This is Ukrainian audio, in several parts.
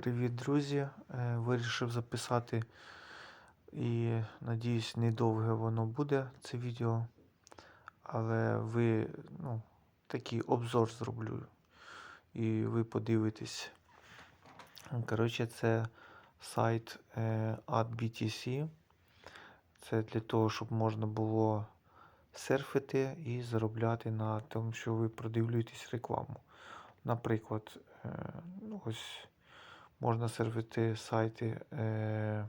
Привіт, друзі! Е, Вирішив записати і надіюсь, недовге воно буде це відео. Але ви, ну, такий обзор зроблю. І ви подивитесь. Коротше, це сайт е, AdBTC. Це для того, щоб можна було серфити і заробляти на тому, що ви продивлюєтесь рекламу. Наприклад, е, ну, ось можна сервити сайти е,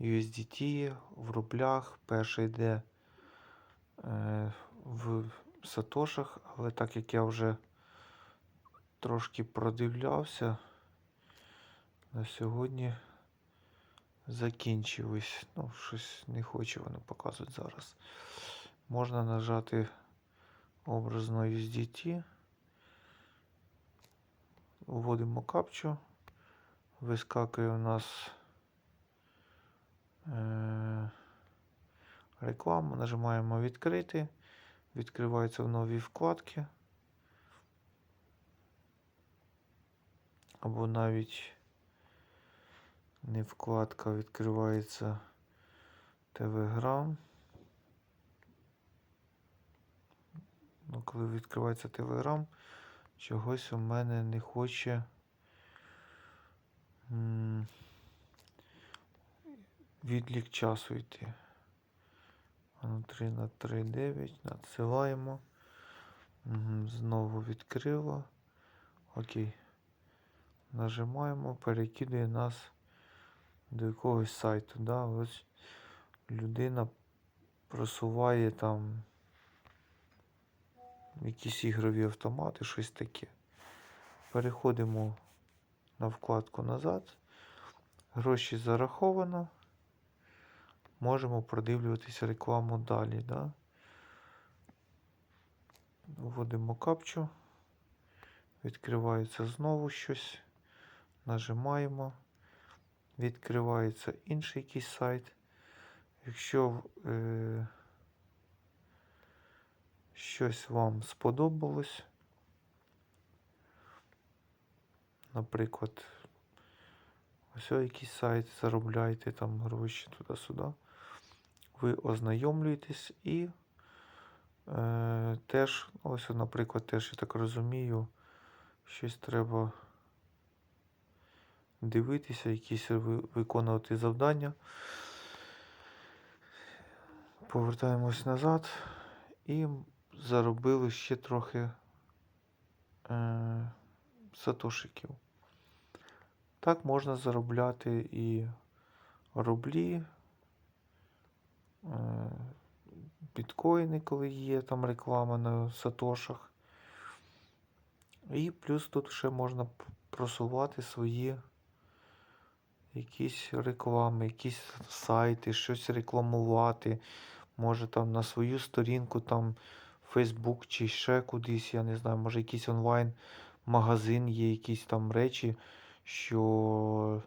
USDT в рублях. Перший йде е, в Сатошах, але так як я вже трошки продивлявся, на сьогодні закінчились. Ну, щось не хоче воно показувати зараз. Можна нажати образно USDT. Вводимо капчу. Вискакує у нас е, реклама. Нажимаємо відкрити. Відкриваються в нові вкладки. Або навіть не вкладка, відкривається Telegram. Ну, коли відкривається Telegram, чогось у мене не хоче. Відлік часу йти. Ану, 3 на 3, 9. Надсилаємо. Знову відкрило. Окей. Нажимаємо, перекидає нас до якогось сайту. Да? Ось людина просуває там якісь ігрові автомати, щось таке. Переходимо на вкладку назад. Гроші зараховано. Можемо продивлюватися рекламу далі. Да? Вводимо капчу. Відкривається знову щось. Нажимаємо. Відкривається інший якийсь сайт. Якщо е, щось вам сподобалось, наприклад, ось якийсь сайт, заробляєте там гроші туди-сюди, ви ознайомлюєтесь і е, теж, ось, наприклад, теж, я так розумію, щось треба дивитися, якісь виконувати завдання. Повертаємось назад і заробили ще трохи е, сатошиків. Так можна заробляти і рублі, е, біткоїни, коли є там реклама на сатошах. І плюс тут ще можна просувати свої якісь реклами, якісь сайти, щось рекламувати. Може там на свою сторінку, там Facebook чи ще кудись, я не знаю, може якийсь онлайн-магазин є, якісь там речі, що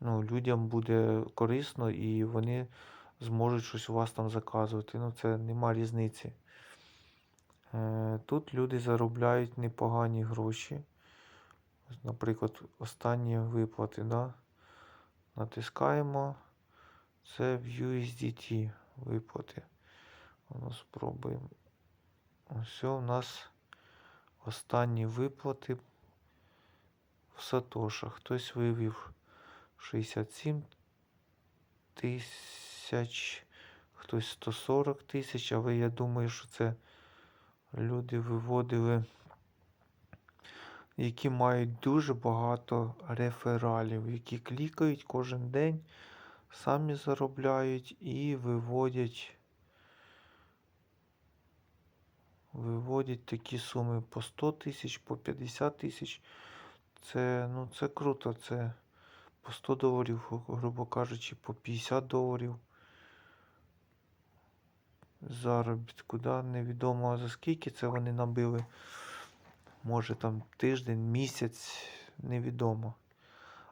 ну, людям буде корисно і вони зможуть щось у вас там заказувати. Ну, це нема різниці. Е, Тут люди заробляють непогані гроші. Наприклад, останні виплати, да? натискаємо. Це в USDT виплати. Спробуємо. Ось у нас останні виплати в Сатошах. Хтось вивів 67 тисяч, хтось 140 тисяч, але я думаю, що це люди виводили, які мають дуже багато рефералів, які клікають кожен день, самі заробляють і виводять. Виводять такі суми по 100 тисяч, по 50 тисяч. Це, ну, це круто. Це по 100 доларів, грубо кажучи, по 50 доларів. Заробітку, да? невідомо за скільки це вони набили. Може там тиждень, місяць, невідомо.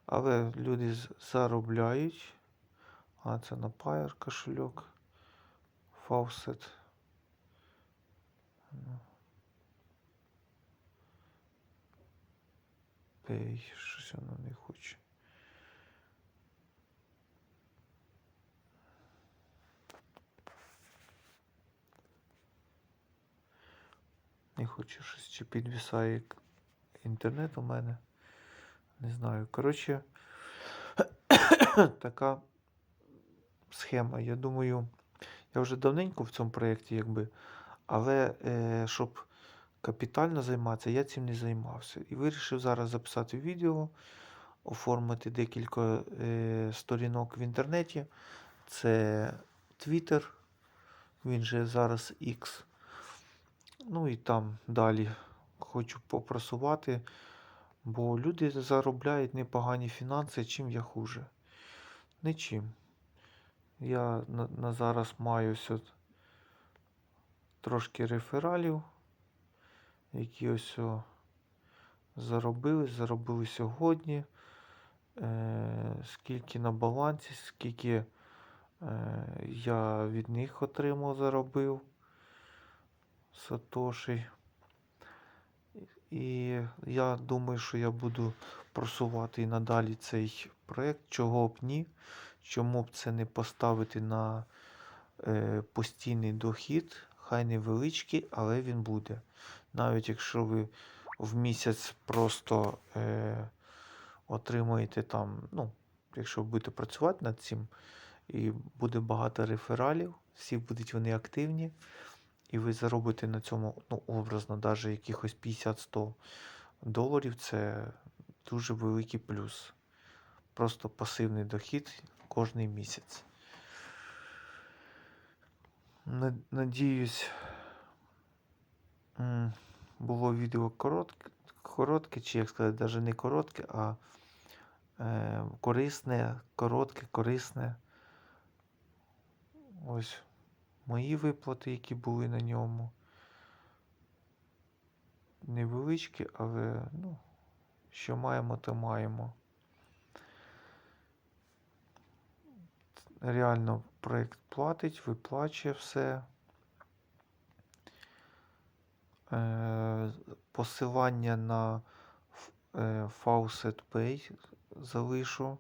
Але люди заробляють. А, це на Pair кошельок. Faucet. Pay. Щось воно не хоче. Не хоче щось чи підвисає к- інтернет у мене. Не знаю. Коротше, така схема. Я думаю, я вже давненько в цьому проєкті, якби, але е, щоб капітально займатися, я цим не займався. І вирішив зараз записати відео, оформити декілька е, сторінок в інтернеті. Це Twitter, він же зараз X. Ну і там далі хочу попрасувати, бо люди заробляють непогані фінанси, чим я хуже. Нічим. Я на, на зараз маю ось от трошки рефералів, які ось о заробили, заробили сьогодні. Е, скільки на балансі, скільки е, я від них отримав, заробив Сатоші. І я думаю, що я буду просувати і надалі цей проєкт, чого б ні, чому б це не поставити на е, постійний дохід, хай невеличкий, але він буде. Навіть якщо ви в місяць просто е, отримуєте там, ну, якщо ви будете працювати над цим, і буде багато рефералів, всі будуть вони активні, і ви заробите на цьому, ну, образно, навіть якихось 50-100 доларів, це дуже великий плюс. Просто пасивний дохід кожний місяць. На- Надіюсь, було відео коротке, коротке, чи як сказати, навіть не коротке, а е, корисне, коротке, корисне. Ось мої виплати, які були на ньому. Невеличкі, але ну, що маємо, то маємо. Реально проєкт платить, виплачує все. Е, Посилання на е, Faucet Pay залишу.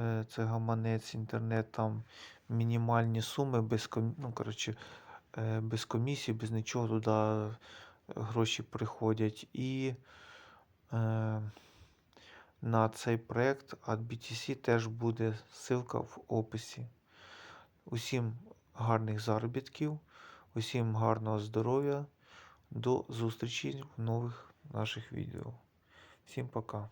Е, Це гаманець, інтернет, там мінімальні суми без ком... ну, коротше, без комісії, без нічого туди гроші приходять. І на цей проєкт від BTC теж буде ссылка в описі. Усім гарних заробітків, усім гарного здоров'я. До зустрічі в нових наших відео. Всім пока.